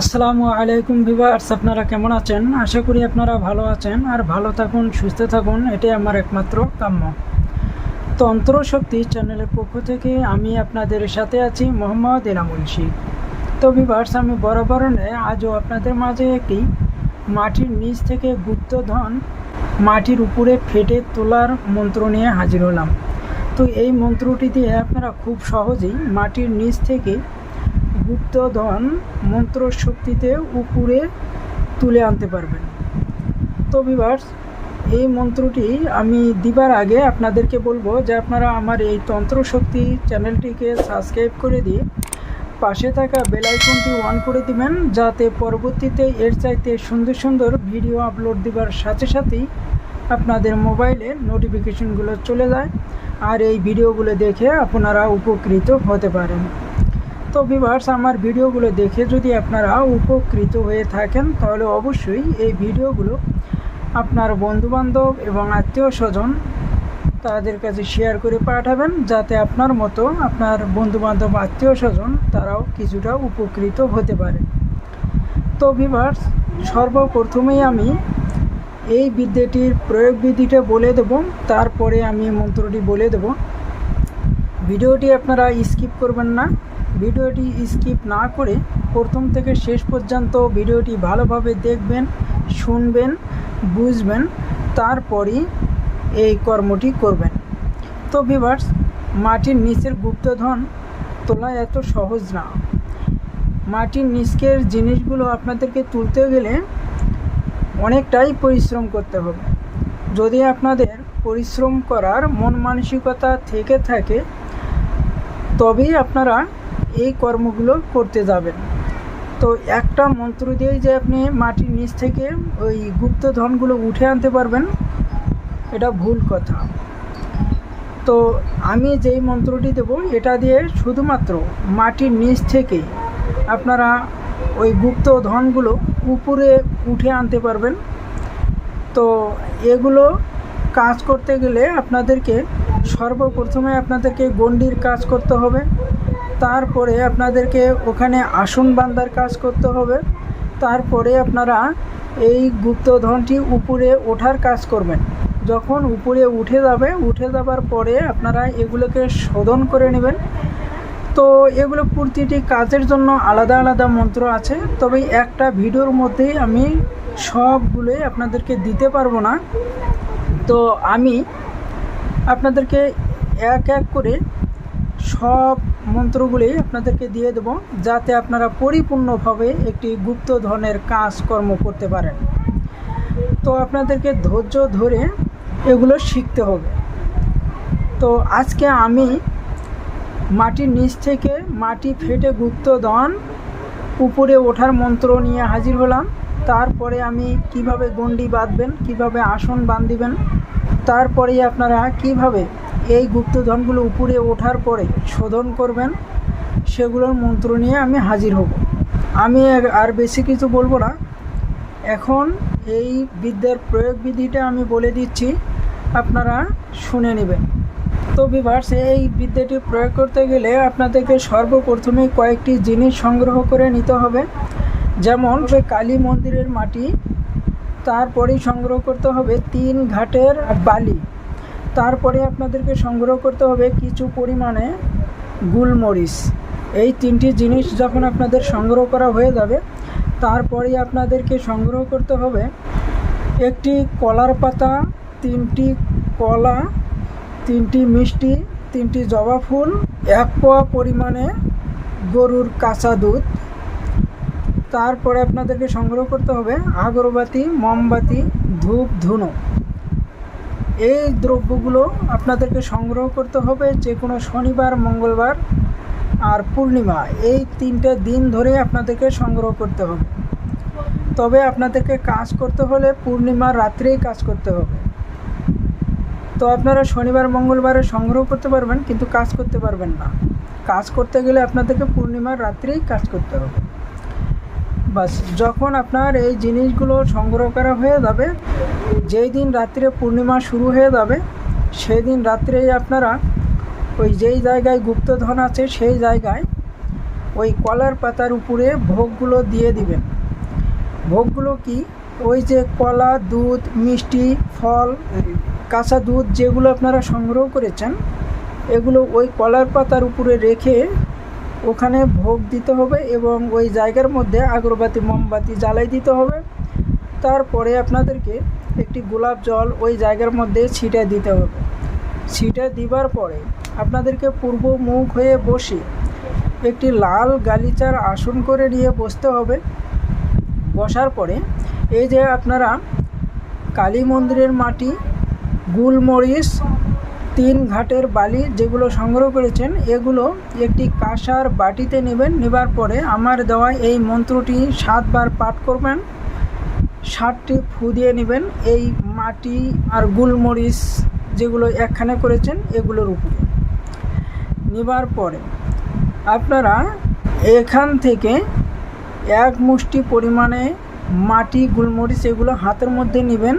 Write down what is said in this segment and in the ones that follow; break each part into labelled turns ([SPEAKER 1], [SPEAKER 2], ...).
[SPEAKER 1] আসসালামু আলাইকুম ভিভার্স আপনারা কেমন আছেন? আশা করি আপনারা ভালো আছেন আর ভালো থাকুন, সুস্থ থাকুন, এটাই আমার একমাত্র কাম্য। তন্ত্র শক্তি চ্যানেলের পক্ষ থেকে আমি আপনাদের সাথে আছি মোহাম্মদ এনামুল শিখ তো ভিভার্স আমি বরাবর আজও আপনাদের মাঝে একটি মাটির নিচ থেকে গুপ্তধন মাটির উপরে ফেটে তোলার মন্ত্র নিয়ে হাজির হলাম। তো এই মন্ত্রটি দিয়ে আপনারা খুব সহজেই মাটির নিচ থেকে গুপ্তধন মন্ত্র শক্তিতে উপরে তুলে আনতে পারবেন। তো বিভার্স এই মন্ত্রটি আমি দিবার আগে আপনাদেরকে বলব যে আপনারা আমার এই তন্ত্র শক্তি চ্যানেলটিকে সাবস্ক্রাইব করে দিয়ে পাশে থাকা বেল আইকনটি অন করে দিবেন, যাতে পরবর্তীতে এর চাইতে সুন্দর সুন্দর ভিডিও আপলোড দেবার সাথে সাথেই আপনাদের মোবাইলে নোটিফিকেশনগুলো চলে যায়, আর এই ভিডিওগুলো দেখে আপনারা উপকৃত হতে পারেন। তো ভিভার্স আমার ভিডিওগুলো দেখে যদি আপনারা উপকৃত হয়ে থাকেন, তাহলে অবশ্যই এই ভিডিওগুলো আপনার বন্ধুবান্ধব এবং আত্মীয় স্বজন তাদের কাছে শেয়ার করে পাঠাবেন, যাতে আপনার মতো আপনার বন্ধুবান্ধব, আত্মীয় স্বজন তারাও কিছুটা উপকৃত হতে পারে। তো ভিভার্স সর্বপ্রথমেই আমি এই বিদ্যাটির প্রয়োগ বিধিটা বলে দেব, তারপরে আমি মন্ত্রটি বলে দেব। ভিডিওটি আপনারা স্কিপ করবেন না। ভিডিওটি স্কিপ না করে প্রথম থেকে শেষ পর্যন্ত ভিডিওটি ভালোভাবে দেখবেন, শুনবেন, বুঝবেন, তারপরই এই কর্মটি করবেন। তো ভিভার্স মাটির নিচের গুপ্তধন তোলা এত সহজ না। মাটির নিচকের জিনিসগুলো আপনাদেরকে তুলতে গেলে অনেকটাই পরিশ্রম করতে হবে। যদি আপনাদের পরিশ্রম করার মন মানসিকতা থেকে থাকে, তবেই আপনারা এই কর্মগুলো করতে যাবেন। তো একটা মন্ত্র দিয়েই যে আপনি মাটির নিচ থেকে ওই গুপ্ত ধনগুলো উঠে আনতে পারবেন, এটা ভুল কথা। তো আমি যেই মন্ত্রটি দেব, এটা দিয়ে শুধুমাত্র মাটির নিচ থেকে আপনারা ওই গুপ্ত ধনগুলো উপরে উঠে আনতে পারবেন। তো এগুলো কাজ করতে গেলে আপনাদেরকে সর্বপ্রথমে আপনাদেরকে গণ্ডির কাজ করতে হবে। তারপরে আপনাদেরকে ওখানে আসন বান্দার কাজ করতে হবে। তারপরে আপনারা এই গুপ্তধনটি উপরে ওঠার কাজ করবেন। যখন উপরে উঠে যাবে, উঠে যাবার পরে আপনারা এগুলোকে শোধন করে নেবেন। তো এগুলো প্রতিটি কাজের জন্য আলাদা আলাদা মন্ত্র আছে। তবে একটা ভিডিওর মধ্যেই আমি সবগুলোই আপনাদেরকে দিতে পারব না। তো আমি আপনাদেরকে এক এক করে সব মন্ত্রগুলি আপনাদেরকে দিয়ে দেব যাতে আপনারা পরিপূর্ণভাবে একটি গুপ্ত গুপ্তধনের কাজকর্ম করতে পারেন। তো আপনাদেরকে ধৈর্য ধরে এগুলো শিখতে হবে। তো আজকে আমি মাটির নিচ থেকে মাটি ফেটে গুপ্ত গুপ্তধন উপরে ওঠার মন্ত্র নিয়ে হাজির হলাম। তারপরে আমি কীভাবে গণ্ডি বাঁধবেন, কীভাবে আসন বাঁধিবেন, তারপরেই আপনারা কীভাবে এই গুপ্তধনগুলো উপরে ওঠার পরে শোধন করবেন, সেগুলোর মন্ত্র নিয়ে আমি হাজির হব। আমি আর বেশি কিছু বলব না। এখন এই বিদ্যার প্রয়োগ বিধিটা আমি বলে দিচ্ছি, আপনারা শুনে নেবেন। তো বিভার্স, এই বিদ্যাটি প্রয়োগ করতে গেলে আপনাদেরকে সর্বপ্রথমে কয়েকটি জিনিস সংগ্রহ করে নিতে হবে। যেমন কালী মন্দিরের মাটি, তারপরেই সংগ্রহ করতে হবে তিন ঘাটের বালি। তারপরে আপনাদেরকে সংগ্রহ করতে হবে কিছু পরিমাণে গুলমরিচ। এই তিনটি জিনিস যখন আপনাদের সংগ্রহ করা হয়ে যাবে তারপরেই আপনাদেরকে সংগ্রহ করতে হবে একটি কলার পাতা, তিনটি কলা, তিনটি মিষ্টি, তিনটি জবা ফুল, এক পোয়া পরিমাণে গরুর কাঁচা দুধ। তারপরে আপনাদেরকে সংগ্রহ করতে হবে আগরবাতি, মোমবাতি, ধূপ, ধুনো। এই দ্রব্যগুলো আপনাদেরকে সংগ্রহ করতে হবে যে কোনো শনিবার, মঙ্গলবার আর পূর্ণিমা। এই তিনটে দিন ধরে আপনাদেরকে সংগ্রহ করতে হবে। তবে আপনাদেরকে কাজ করতে হলে পূর্ণিমার রাত্রেই কাজ করতে হবে। তো আপনারা শনিবার, মঙ্গলবারে সংগ্রহ করতে পারবেন, কিন্তু কাজ করতে পারবেন না। কাজ করতে গেলে আপনাদেরকে পূর্ণিমার রাত্রেই কাজ করতে হবে। বাস, যখন আপনার এই জিনিসগুলো সংগ্রহ করা হয়ে যাবে যেই দিন রাত্রে পূর্ণিমা শুরু হয়ে যাবে, সেই দিন রাত্রেই আপনারা ওই যেই জায়গায় গুপ্তধন আছে, সেই জায়গায় ওই কলার পাতার উপরে ভোগগুলো দিয়ে দিবেন। ভোগগুলো কি? ওই যে কলা, দুধ, মিষ্টি, ফল, কাঁচা দুধ যেগুলো আপনারা সংগ্রহ করেছেন, এগুলো ওই কলার পাতার উপরে রেখে ওখানে ভোগ দিতে হবে এবং ওই জায়গার মধ্যে আগরবাতি, মোমবাতি জ্বালাই দিতে হবে। তারপরে আপনাদেরকে একটি গোলাপ জল ওই জায়গার মধ্যে ছিটে দিতে হবে। ছিটে দিবার পরে আপনাদেরকে পূর্ব মুখ হয়ে বসে একটি লাল গালিচার আসন করে নিয়ে বসতে হবে। বসার পরে এই যে আপনারা কালী মন্দিরের মাটি, গুলমরিচ, তিন ঘাটের বালি যেগুলো সংগ্রহ করেছেন, এগুলো একটি কাঁসার বাটিতে নেবেন। নেবার পরে আমার দেওয়া এই মন্ত্রটি সাতবার পাঠ করবেন। ষাটটি ফু দিয়ে নেবেন। এই মাটি আর গুলমরিচ যেগুলো একখানে করেছেন, এগুলোর উপরে। নেবার পরে আপনারা এখান থেকে এক মুষ্টি পরিমাণে মাটি, গুলমরিচ এগুলো হাতের মধ্যে নেবেন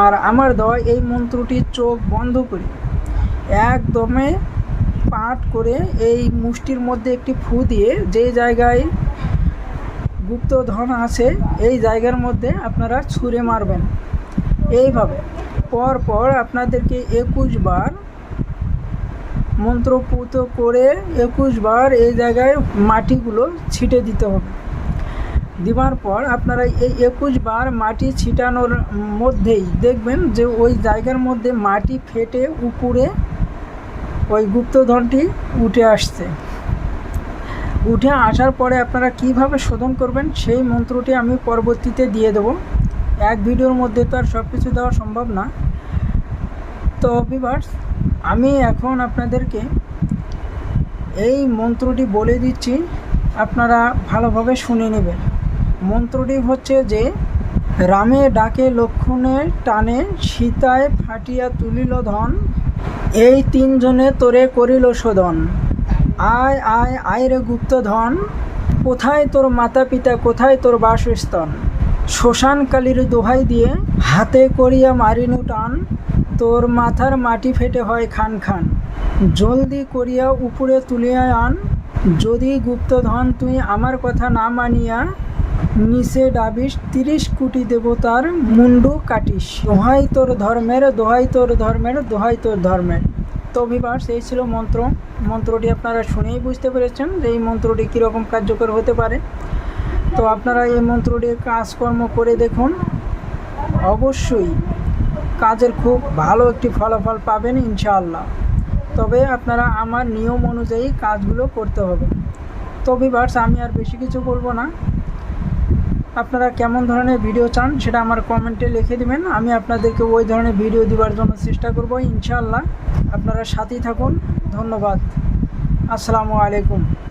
[SPEAKER 1] আর আমার দেওয়া এই মন্ত্রটি চোখ বন্ধ করে একদমে পাঠ করে এই মুষ্টির মধ্যে একটি ফু দিয়ে যে জায়গায় গুপ্তধন আছে, এই জায়গার মধ্যে আপনারা ছুঁড়ে মারবেন। এইভাবে পর পর আপনাদেরকে একুশ বার মন্ত্রপুত করে একুশ বার এই জায়গায় মাটিগুলো ছিটে দিতে হবে। দেওয়ার পর আপনারা এই একুশ বার মাটি ছিটানোর মধ্যেই দেখবেন যে ওই জায়গার মধ্যে মাটি ফেটে উপরে ওই গুপ্তধনটি উঠে আসছে। উঠে আসার পরে আপনারা কীভাবে শোধন করবেন সেই মন্ত্রটি আমি পরবর্তীতে দিয়ে দেব। এক ভিডিওর মধ্যে তো আর সব কিছু দেওয়া সম্ভব না। তো বিভার্স আমি এখন আপনাদেরকে এই মন্ত্রটি বলে দিচ্ছি, আপনারা ভালোভাবে শুনে নেবেন। মন্ত্রটি হচ্ছে যে, রামে ডাকে লক্ষণে টানে, সীতায় ফাটিয়া তুলিল ধন, এই তিনজনে তোরে করিল শোধন। আয় আয় আয় রে গুপ্তধন কোথায় তোর মাতা পিতা কোথায় তোর বাসস্থান? শ্মশান কালীর দোহাই দিয়ে হাতে করিয়া মারিনু টান। তোর মাথার মাটি ফেটে হয় খান খান। জলদি করিয়া উপরে তুলিয়া আন। যদি গুপ্তধন তুই আমার কথা না মানিয়া, নিচে ডাবিস তিরিশ কোটি দেবতার মুন্ডু কাটিস। দোহাই তোর ধর্মের, দোহাই তোর ধর্মের, দোহাই তোর ধর্মের। তো এই ছিল মন্ত্র। মন্ত্রটি আপনারা শুনেই বুঝতে পেরেছেন যে এই মন্ত্রটি কীরকম কার্যকর হতে পারে। তো আপনারা এই মন্ত্রটি কাজকর্ম করে দেখুন। অবশ্যই কাজের খুব ভালো একটি ফলাফল পাবেন ইনশাআল্লাহ। তবে আপনারা আমার নিয়ম অনুযায়ী কাজগুলো করতে হবে। তো বিভার্স আমি আর বেশি কিছু বলব না। আপনারা কেমন ধরনের ভিডিও চান সেটা আমার কমেন্টে লিখে দিবেন। আমি আপনাদেরকে ওই ধরনের ভিডিও দেওয়ার জন্য চেষ্টা করব, ইনশাআল্লাহ। আপনারা সাথেই থাকুন। ধন্যবাদ। আসসালামু আলাইকুম।